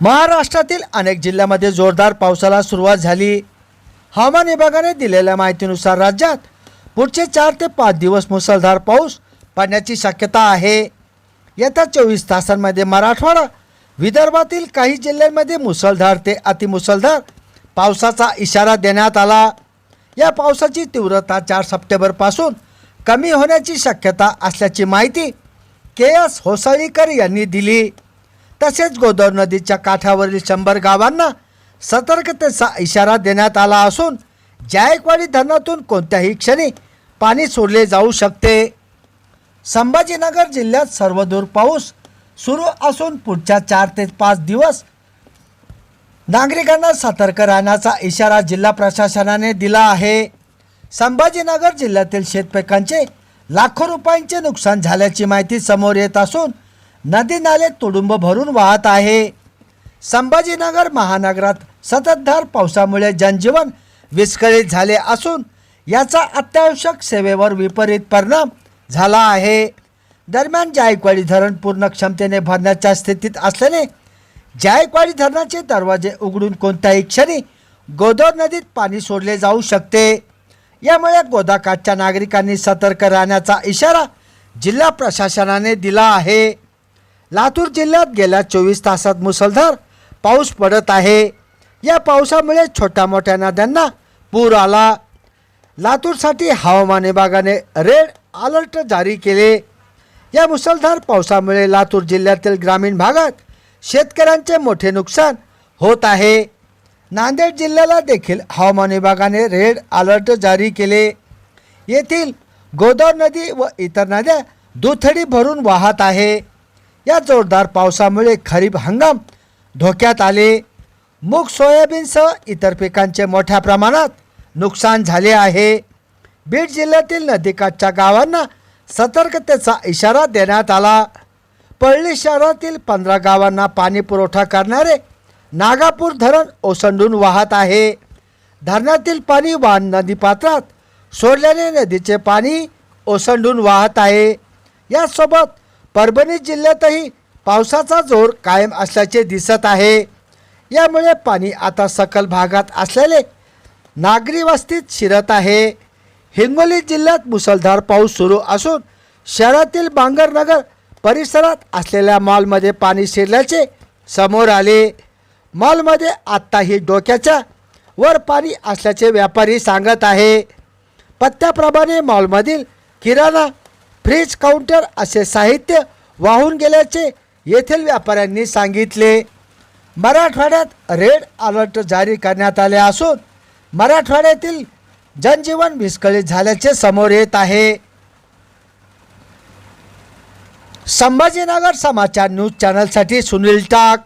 महाराष्ट्रातील अनेक जिल्ह्यामध्ये जोरदार पावसाला सुरुवात झाली. हवामान विभागाने दिलेल्या माहितीनुसार राज्यात पुढचे चार ते पाच दिवस मुसळधार पाऊस पडण्याची शक्यता आहे. येत्या चोवीस तासांमध्ये मराठवाडा विदर्भातील काही जिल्ह्यांमध्ये मुसळधार ते अतिमुसळधार पावसाचा इशारा देण्यात आला. या पावसाची तीव्रता चार सप्टेंबरपासून कमी होण्याची शक्यता असल्याची माहिती के एस होसाळीकर यांनी दिली. तसेच गोदावरी नदीच्या काठावरील शंभर गावांना सतर्कतेचा इशारा देण्यात आला असून जायकवाडी धरणातून कोणत्याही क्षणी पाणी सोडले जाऊ शकते. संभाजीनगर जिल्ह्यात सर्वदूर पाऊस सुरू असून पुढच्या चार ते पाच दिवस नागरिकांना सतर्क राहण्याचा इशारा जिल्हा प्रशासनाने दिला आहे. संभाजीनगर जिल्ह्यातील शेतपिकांचे लाखो रुपयांचे नुकसान झाल्याची माहिती समोर येत असून नदी नाले तुडुंब भरून वाहत आहे. संभाजीनगर महानगरात सततधार पावसामुळे जनजीवन विस्कळीत झाले असून याचा अत्यावश्यक सेवेवर विपरीत परिणाम झाला आहे. दरम्यान जायकवाडी धरण पूर्ण क्षमतेने भरण्याच्या स्थितीत असल्याने जायकवाडी धरणाचे दरवाजे उघडून कोणत्याही क्षणी गोदावरी नदीत पाणी सोडले जाऊ शकते. यामुळे गोदाकाठच्या नागरिकांनी सतर्क राहण्याचा इशारा जिल्हा प्रशासनाने दिला आहे. लातूर जिल्ह्यात गेल्या चोवीस तासात मुसळधार पाऊस पडत आहे. या पावसामुळे छोट्या मोठ्या नद्यांना पूर आला. लातूरसाठी हवामान विभागाने रेड अलर्ट जारी केले. या मुसळधार पावसामुळे लातूर जिल्ह्यातील ग्रामीण भागात शेतकऱ्यांचे मोठे नुकसान होत आहे. नांदेड जिल्ह्याला देखील हवामान विभागाने रेड अलर्ट जारी केले. येथील गोदावरी नदी व इतर नद्या दुथडी भरून वाहत आहे. या जोरदार पावसामुळे खरीप हंगाम धोक्यात आले. मूग सोयाबीनसह इतर पिकांचे मोठ्या प्रमाणात नुकसान झाले आहे. बीड जिल्ह्यातील नदीकाठच्या गावांना सतर्कतेचा इशारा देण्यात आला. पळली शहरातील पंधरा गावांना पाणी पुरवठा करणारे नागापूर धरण ओसंडून वाहत आहे. धरणातील पाणी वाहन नदीपात्रात सोडल्याने नदीचे पाणी ओसंडून वाहत आहे. यासोबत परभणी जिल्ह्यातही पावसाचा जोर कायम असल्याचे दिसत आहे. यामुळे पाणी आता सकल भागात असलेले नागरी वस्तीत शिरत आहे. हिंगोली जिल्ह्यात मुसळधार पाऊस सुरू असून शहरातील बांगरनगर परिसरात असलेल्या मॉलमध्ये पाणी शिरल्याचे समोर आले. मॉलमध्ये आत्ताही डोक्याच्या वर पाणी असल्याचे व्यापारी सांगत आहे. पत्त्याप्रमाणे मॉलमधील किराणा फ्रीज काउंटर असे साहित्य वाहून गेल्याचे येथील व्यापाऱ्यांनी सांगितले. मराठवाड्यात रेड अलर्ट जारी करण्यात आले असून मराठवाड्यातील जनजीवन विस्कळीत झाल्याचे समोर येत आहे. संभाजीनगर समाचार न्यूज चॅनलसाठी सुनील टाक.